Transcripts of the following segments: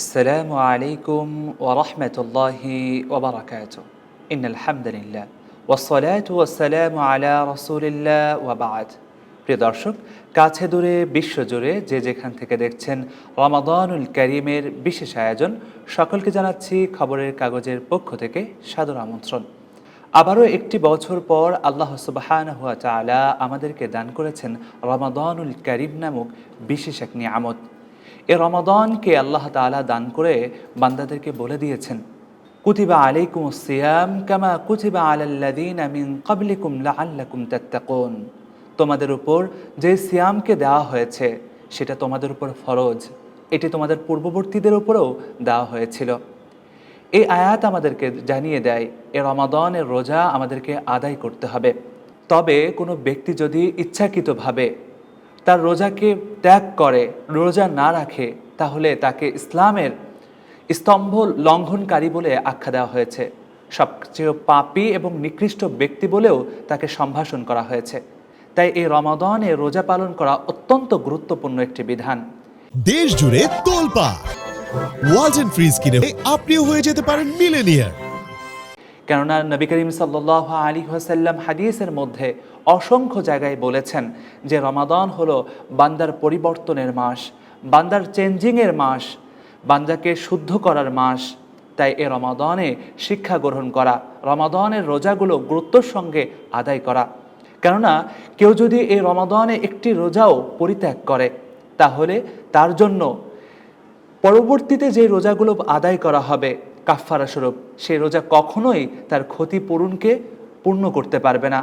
আসসালামু আলাইকুম ওরহমতুল্লাহি ওবরাকাত ইন আলহামদুলিল্লাহ ওসলাত ওসালাম আলা রসুলিল্লাহ ওয়াবাদ প্রিয় দর্শক, কাছে দূরে বিশ্বজুড়ে যে যেখান থেকে দেখছেন রমাদানুল করিমের বিশেষ আয়োজন, সকলকে জানাচ্ছি খবরের কাগজের পক্ষ থেকে সাদর আমন্ত্রণ। আবারও একটি বছর পর আল্লাহ সুবাহান হুয়া চালা আমাদেরকে দান করেছেন রমাদানুল করিম নামক বিশেষ এক নিয়ামত। এ রমাদানকে আল্লাহ তাআলা দান করে বান্দাদেরকে বলে দিয়েছেন, কুতিবা আলাইকুম সিয়াম কামা কুতিবা আলাল্লাযীনা মিন ক্বাবলিকুম লাআল্লাকুম তাত্তাকুন। তোমাদের উপর যে সিয়ামকে দেওয়া হয়েছে, সেটা তোমাদের উপর ফরজ। এটি তোমাদের পূর্ববর্তীদের উপরেও দেওয়া হয়েছিল। এই আয়াত আমাদেরকে জানিয়ে দেয়, এ রমাদানের রোজা আমাদেরকে আদায় করতে হবে। তবে কোনো ব্যক্তি যদি ইচ্ছাকৃতভাবে তার রোজাকে ত্যাগ করে, রোজা না রাখে, তাহলে তাকে ইসলামের স্তম্ভ লঙ্ঘনকারী বলে আখ্যা দেওয়া হয়েছে। সবচেয়ে পাপী এবং নিকৃষ্ট ব্যক্তি বলেও তাকে সম্ভাষণ করা হয়েছে। তাই এই রমাদানে রোজা পালন করা অত্যন্ত গুরুত্বপূর্ণ একটি বিধান। দেশ জুড়ে তোলপা ওয়ালটন ফ্রিজ কিনে আপনিও হয়ে যেতে পারেন মিলেনিয়ার কেননা নবী করিম সাল্লাহ আলী হাসাল্লাম হাদিসের মধ্যে অসংখ্য জায়গায় বলেছেন যে রমাদান হলো বান্দার পরিবর্তনের মাস, বান্দার চেঞ্জিংয়ের মাস, বান্দাকে শুদ্ধ করার মাস। তাই এ রমাদানে শিক্ষা গ্রহণ করা, রমাদানের রোজাগুলো গুরুত্বর সঙ্গে আদায় করা। কেননা কেউ যদি এই রমাদানে একটি রোজাও পরিত্যাগ করে, তাহলে তার জন্য পরবর্তীতে যে রোজাগুলো আদায় করা হবে কাফফারা স্বরূপ। সেই রোজা কখনোই তার ক্ষতিপূরণকে পূর্ণ করতে পারবে না।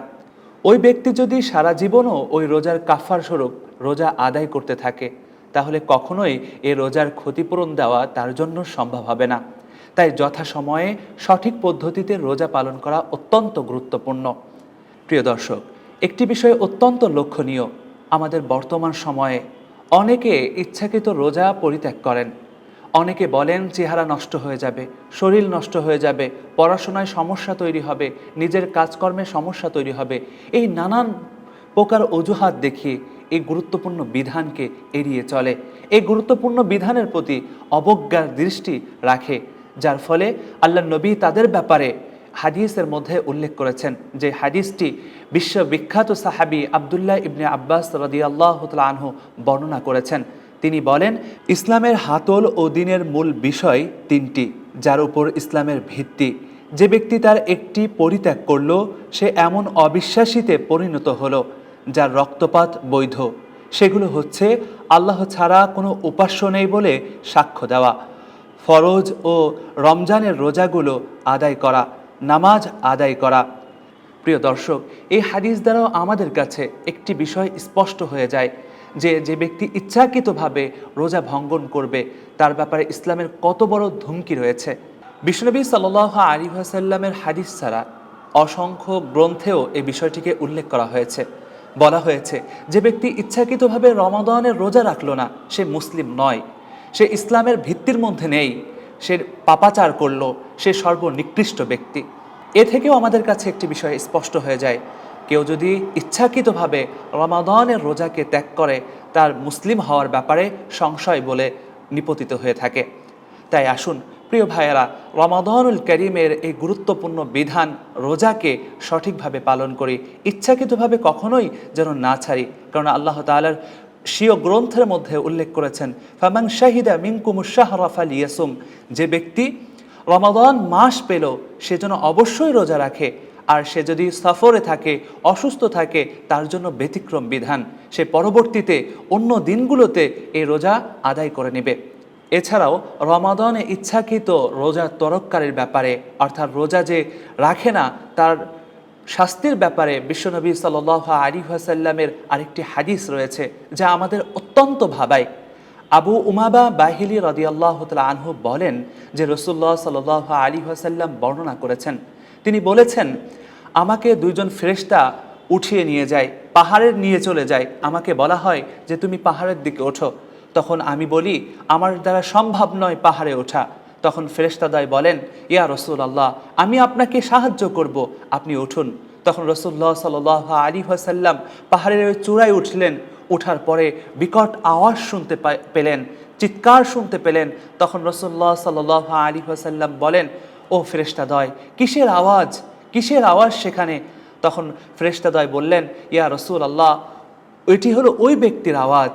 ওই ব্যক্তি যদি সারা জীবনও ওই রোজার কাফার স্বরূপ রোজা আদায় করতে থাকে, তাহলে কখনোই এ রোজার ক্ষতিপূরণ দেওয়া তার জন্য সম্ভব হবে না। তাই যথাসময়ে সঠিক পদ্ধতিতে রোজা পালন করা অত্যন্ত গুরুত্বপূর্ণ। প্রিয় দর্শক, একটি বিষয় অত্যন্ত লক্ষণীয়। আমাদের বর্তমান সময়ে অনেকে ইচ্ছাকৃত রোজা পরিত্যাগ করেন। অনেকে বলেন চেহারা নষ্ট হয়ে যাবে, শরীর নষ্ট হয়ে যাবে, পড়াশোনায় সমস্যা তৈরি হবে, নিজের কাজকর্মে সমস্যা তৈরি হবে। এই নানান প্রকার অজুহাত দেখিয়ে এই গুরুত্বপূর্ণ বিধানকে এড়িয়ে চলে। এই গুরুত্বপূর্ণ বিধানের প্রতি অবজ্ঞার দৃষ্টি রাখে, যার ফলে আল্লাহ নবী তাদের ব্যাপারে হাদিসের মধ্যে উল্লেখ করেছেন যে হাদিসটি বিশ্ববিখ্যাত সাহাবি আবদুল্লাহ ইবনে আব্বাস রদিয়াল্লাহ আনহু বর্ণনা করেছেন। তিনি বলেন, ইসলামের হাতল ও দিনের মূল বিষয় তিনটি, যার উপর ইসলামের ভিত্তি। যে ব্যক্তি তার একটি পরিত্যাগ করল, সে এমন অবিশ্বাসীতে পরিণত হলো, যার রক্তপাত বৈধ। সেগুলো হচ্ছে, আল্লাহ ছাড়া কোনো উপাস্য নেই বলে সাক্ষ্য দেওয়া। ফরজ ও রমজানের রোজাগুলো আদায় করা, নামাজ আদায় করা। প্রিয় দর্শক, এই হাদিস দ্বারাও আমাদের কাছে একটি বিষয় স্পষ্ট হয়ে যায়। যে যে ব্যক্তি ইচ্ছাকৃতভাবে রোজা ভঙ্গন করবে, তার ব্যাপারে ইসলামের কত বড় ধুমকি রয়েছে। বিষ্ণবী সাল্লাহ আলী সাল্লামের হাদিস ছাড়া অসংখ্য গ্রন্থেও এই বিষয়টিকে উল্লেখ করা হয়েছে। বলা হয়েছে, যে ব্যক্তি ইচ্ছাকৃতভাবে রমাদানের রোজা রাখল না, সে মুসলিম নয়। সে ইসলামের ভিত্তির মধ্যে নেই। সে পাপাচার করল। সে সর্বনিকৃষ্ট ব্যক্তি। এ থেকেও আমাদের কাছে একটি বিষয় স্পষ্ট হয়ে যায়। কেউ যদি ইচ্ছাকৃতভাবে রমাদানের রোজাকে ত্যাগ করে, তার মুসলিম হওয়ার ব্যাপারে সংশয় বলে নিপতিত হয়ে থাকে। তাই আসুন, প্রিয় ভাইয়েরা, রমাদানুল করিমের এই গুরুত্বপূর্ণ বিধান রোজাকে সঠিকভাবে পালন করি। ইচ্ছাকৃতভাবে কখনোই যেন না ছাড়ি। কারণ আল্লাহ তালার স্বীয় গ্রন্থের মধ্যে উল্লেখ করেছেন ফামাং শাহিদা মিনকুমুশাহরাফাল ইয়াসুম যে ব্যক্তি রমাদান মাস পেল, সে যেন অবশ্যই রোজা রাখে। আর সে যদি সফরে থাকে, অসুস্থ থাকে, তার জন্য ব্যতিক্রম বিধান। সে পরবর্তীতে অন্য দিনগুলোতে এই রোজা আদায় করে নেবে। এছাড়াও রমাদনে ইচ্ছাকৃত রোজা তরককারীর ব্যাপারে, অর্থাৎ রোজা যে রাখে না, তার শাস্তির ব্যাপারে বিশ্বনবী সাল আলী সাল্লামের আরেকটি হাদিস রয়েছে, যা আমাদের অত্যন্ত ভাবায়। আবু উমাবা বাহিলি রদিয়াল্লাহ তালা আনহু বলেন যে রসুল্লাহ সাল আলী সাল্লাম বর্ণনা করেছেন। তিনি বলেছেন আমাকে দুইজন ফেরেশতা উঠিয়ে নিয়ে যায়, পাহাড়ের নিয়ে চলে যায়। আমাকে বলা হয় যে, তুমি পাহাড়ের দিকে ওঠো। তখন আমি বলি, আমার দ্বারা সম্ভব নয় পাহাড়ে ওঠা। তখন ফেরেশতাদাই বলেন, ইয়া রসুল আল্লাহ আমি আপনাকে সাহায্য করব, আপনি উঠুন। তখন রসুল্লাহ সাল আলী সাল্লাম পাহাড়ের ওই চূড়ায় উঠলেন। ওঠার পরে বিকট আওয়াজ শুনতে পেলেন, চিৎকার শুনতে পেলেন। তখন রসুল্লাহ সাল আলী হাসাল্লাম বলেন, ও ফেরেস্তাদয় কিসের আওয়াজ? কিসের আওয়াজ সেখানে? তখন ফেরেস্তাদয় বললেন, ইয়া রসুল আল্লাহ ওইটি হলো ওই ব্যক্তির আওয়াজ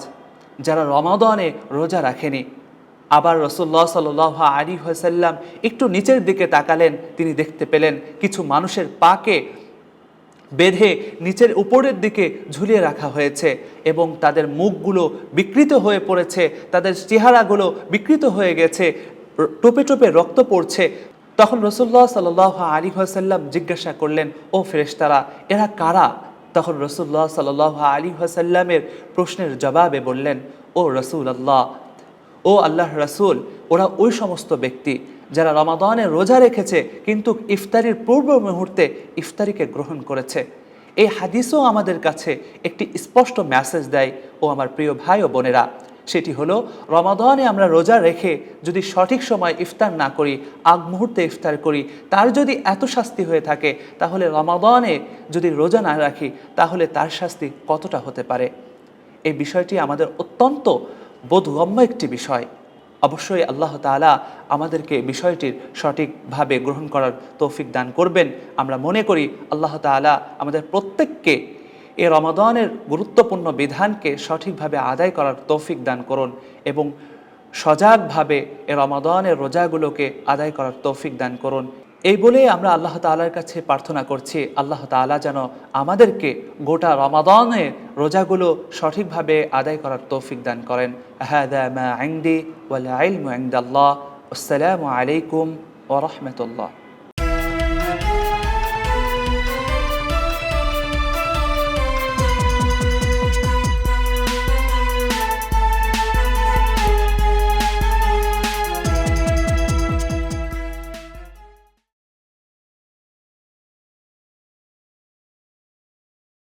যারা রমাদনে রোজা রাখেনি। আবার রসুল্লাহ সাল আলী হাসাল্লাম একটু নিচের দিকে তাকালেন, তিনি দেখতে পেলেন কিছু মানুষের পাকে বেঁধে নিচের উপরের দিকে ঝুলিয়ে রাখা হয়েছে এবং তাদের মুখগুলো বিকৃত হয়ে পড়েছে, তাদের চেহারাগুলো বিকৃত হয়ে গেছে টোপে টোপে রক্ত পড়ছে। তখন রসুল্লাহ সাল আলী হাসাল্লাম জিজ্ঞাসা করলেন, ও ফেরেশতারা, এরা কারা? তখন রসুল্লাহ সাল আলী হাসাল্লামের প্রশ্নের জবাবে বললেন, ও রসুল আল্লাহ ও আল্লাহ রাসূল, ওরা ওই সমস্ত ব্যক্তি যারা রমাদানে রোজা রেখেছে, কিন্তু ইফতারির পূর্ব মুহূর্তে ইফতারিকে গ্রহণ করেছে। এই হাদিসও আমাদের কাছে একটি স্পষ্ট মেসেজ দেয়, ও আমার প্রিয় ভাই ও বোনেরা সেটি হলো, রমাদানে আমরা রোজা রেখে যদি সঠিক সময় ইফতার না করি, আগ মুহূর্তে ইফতার করি, তার যদি এত শাস্তি হয়ে থাকে, তাহলে রমাদানে যদি রোজা না রাখি, তাহলে তার শাস্তি কতটা হতে পারে? এই বিষয়টি আমাদের অত্যন্ত বোধগম্য একটি বিষয়। অবশ্যই আল্লাহ তাআলা আমাদেরকে বিষয়টির সঠিকভাবে গ্রহণ করার তৌফিক দান করবেন। আমরা মনে করি, আল্লাহ তাআলা আমাদের প্রত্যেককে এ রমাদানের গুরুত্বপূর্ণ বিধানকে সঠিকভাবে আদায় করার তৌফিক দান করুন এবং সজাগভাবে এ রমাদানের রোজাগুলোকে আদায় করার তৌফিক দান করুন। এই বলে আমরা আল্লাহ তাআলার কাছে প্রার্থনা করছি, আল্লাহ তাআলা যেন আমাদেরকে গোটা রমাদানের রোজাগুলো সঠিকভাবে আদায় করার তৌফিক দান করেন। হাদা মা ইনদি ওয়াল ইলমু ইনদাল্লাহ। আসসালামু আলাইকুম ওয়া রাহমাতুল্লাহ।